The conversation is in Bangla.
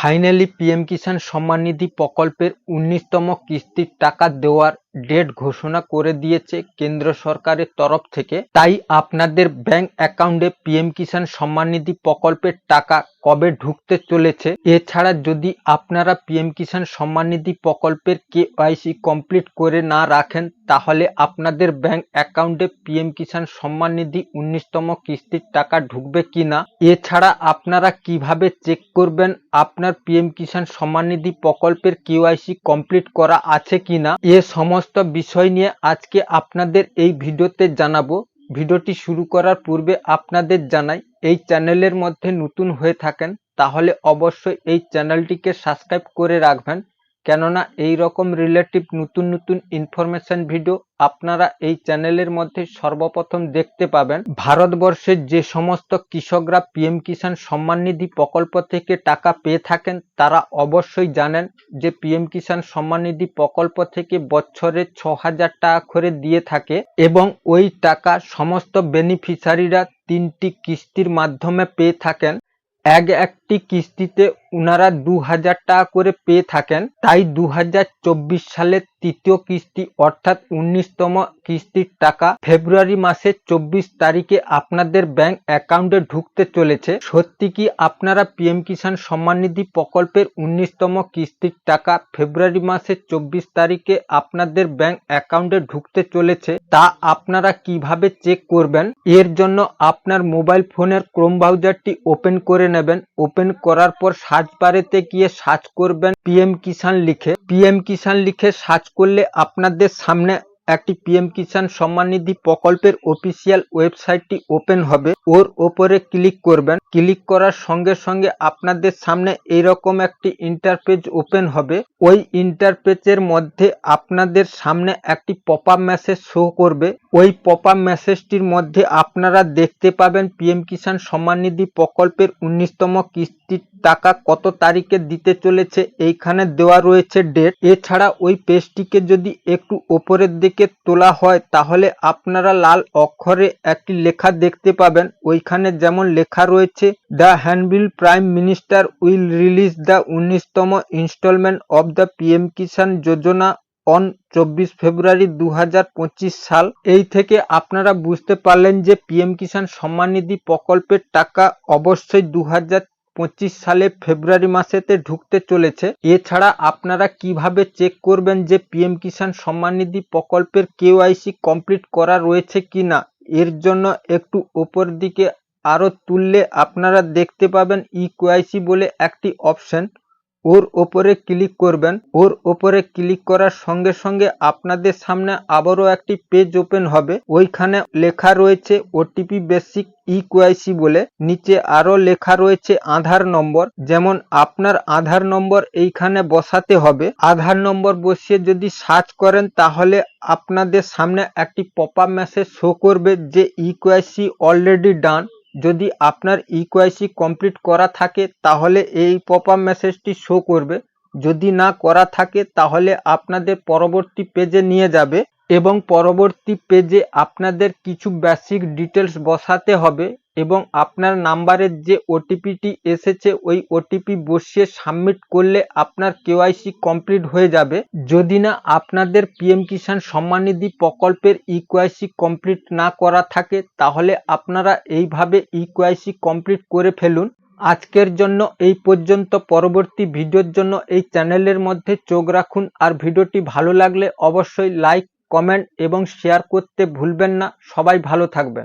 ফাইনালি পিএম কিষাণ সম্মান নিধি প্রকল্পের উনিশতম কিস্তির টাকা দেওয়ার ডেট ঘোষণা করে দিয়েছে কেন্দ্র সরকারের তরফ থেকে। তাই আপনাদের ব্যাংক অ্যাকাউন্টে পিএম কিষাণ সম্মান নিধি প্রকল্পের টাকা কবে ঢুকতে চলেছে? এছাড়া যদি আপনারা পিএম কিষাণ সম্মান নিধি প্রকল্পের কেওয়াইসি কমপ্লিট করে না রাখেন, তাহলে আপনাদের ব্যাংক অ্যাকাউন্টে পিএম কিষাণ সম্মান নিধি উনিশতম কিস্তির টাকা ঢুকবে কিনা? এছাড়া আপনারা কীভাবে চেক করবেন আপনার পিএম কিষাণ সম্মান নিধি প্রকল্পের কেওয়াইসি কমপ্লিট করা আছে কিনা? এ সমস্ত বিষয় নিয়ে আজকে আপনাদের এই ভিডিওতে জানাব। ভিডিওটি শুরু করার পূর্বে আপনাদের জানাই, এই চ্যানেলের মধ্যে নতুন হয়ে থাকেন, তাহলে অবশ্যই এই চ্যানেলটিকে সাবস্ক্রাইব করে রাখবেন। কেননা এই রকম রিলেটিভ নতুন নতুন ইনফরমেশন ভিডিও আপনারা এই চ্যানেলের মধ্যে সর্বপ্রথম দেখতে পাবেন। ভারতবর্ষের যে সমস্ত কৃষকরা পিএম কিষাণ সম্মান নিধি প্রকল্প থেকে টাকা পেয়ে থাকেন, তারা অবশ্যই জানেন যে পিএম কিষাণ সম্মান নিধি প্রকল্প থেকে বছরে ছ হাজার টাকা করে দিয়ে থাকে এবং ওই টাকা সমস্ত বেনিফিশিয়ারিরা তিনটি কিস্তির মাধ্যমে পেয়ে থাকেন। এক একটি কিস্তিতে উনারা দু হাজার টাকা করে পেয়ে থাকেন। তাই দু হাজার চব্বিশ সালের তৃতীয় কিস্তি অর্থাৎ উনিশতম কিস্তির টাকা ফেব্রুয়ারি মাসের চব্বিশ তারিখে আপনাদের ব্যাংক অ্যাকাউন্টে ঢুকতে চলেছে। সত্যি কি আপনারা পিএম কিষাণ সম্মান নিধি প্রকল্পের উনিশতম কিস্তির টাকা ফেব্রুয়ারি মাসের চব্বিশ তারিখে আপনাদের ব্যাংক অ্যাকাউন্টে ঢুকতে চলেছে তা আপনারা কীভাবে চেক করবেন? এর জন্য আপনার মোবাইল ফোনের ক্রোম ব্রাউজারটি ওপেন করে নেবেন। ওপেন করার পর সার্চ বারেতে গিয়ে সার্চ করবেন পিএম কিষান লিখে। পিএম কিষান লিখে সার্চ করলে আপনাদের সামনে একটি পিএম কিষান সম্মান নিধি প্রকল্পের অফিসিয়াল ওয়েবসাইটটি ওপেন হবে। ওর ওপরে ক্লিক করবেন। ক্লিক করার সঙ্গে সঙ্গে আপনাদের সামনে এইরকম একটি ইন্টারপেজ ওপেন হবে। ওই ইন্টারপেজের মধ্যে আপনাদের সামনে একটি পপ আপ মেসেজ শো করবে। ওই পপ আপ মেসেজটির মধ্যে আপনারা দেখতে পাবেন পিএম কিষাণ সম্মাননিধি প্রকল্পের উনিশতম কিস্তির টাকা কত তারিখে দিতে চলেছে, এইখানে দেওয়া রয়েছে ডেট এছাড়া ওই পেজটিকে যদি একটু ওপরের দিকে তোলা হয়, তাহলে আপনারা লাল অক্ষরে একটি লেখা দেখতে পাবেন। ওইখানে যেমন লেখা রয়েছে the handbill prime minister will release the উনিশতম instalment of the PM Kisan Yojana on চব্বিশ ফেব্রুয়ারি দু সাল। এই থেকে আপনারা বুঝতে পারলেন যে পিএম কিষাণ সম্মান নিধি প্রকল্পের টাকা অবশ্যই দু পঁচিশ সালে ফেব্রুয়ারি মাসেতে ঢুকতে চলেছে। এছাড়া আপনারা কীভাবে চেক করবেন যে পিএম কিষাণ সম্মান নিধি প্রকল্পের কেওয়াইসি কমপ্লিট করা রয়েছে কি না এর জন্য একটু ওপর দিকে আরও তুললে আপনারা দেখতে পাবেন ই কেওয়াইসি বলে একটি অপশন। ওর ওপরে ক্লিক করবেন। ওর ওপরে ক্লিক করার সঙ্গে সঙ্গে আপনাদের সামনে আবারও একটি পেজ ওপেন হবে। ওইখানে লেখা রয়েছে ওটিপি বেসিক ইকুআইসি বলে। নিচে আরও লেখা রয়েছে আধার নম্বর। যেমন আপনার আধার নম্বর এইখানে বসাতে হবে। আধার নম্বর বসিয়ে যদি সার্চ করেন তাহলে আপনাদের সামনে একটি পপ আপ মেসেজ শো করবে যে ইকুআইসি অলরেডি ডান যদি আপনার ইকোয়াইসি কমপ্লিট করা থাকে, তাহলে এই পপ আপ মেসেজটি শো করবে। যদি না করা থাকে, তাহলে আপনাদের পরবর্তী পেজে নিয়ে যাবে এবং পরবর্তী পেজে আপনাদের কিছু বেসিক ডিটেলস বসাতে হবে। এবং আপনার নাম্বারের যে ওটিপিটি এসেছে, ওই ওটিপি বসিয়ে সাবমিট করলে আপনার কেওয়াইসি কমপ্লিট হয়ে যাবে। যদি না আপনাদের পিএম কিষাণ সম্মানিধি প্রকল্পের ইকোয়াইসি কমপ্লিট না করা থাকে, তাহলে আপনারা এইভাবে ইকোয়াইসি কমপ্লিট করে ফেলুন। আজকের জন্য এই পর্যন্ত। পরবর্তী ভিডিওর জন্য এই চ্যানেলের মধ্যে চোখ রাখুন। আর ভিডিওটি ভালো লাগলে অবশ্যই লাইক কমেন্ট এবং শেয়ার করতে ভুলবেন না। সবাই ভালো থাকবেন।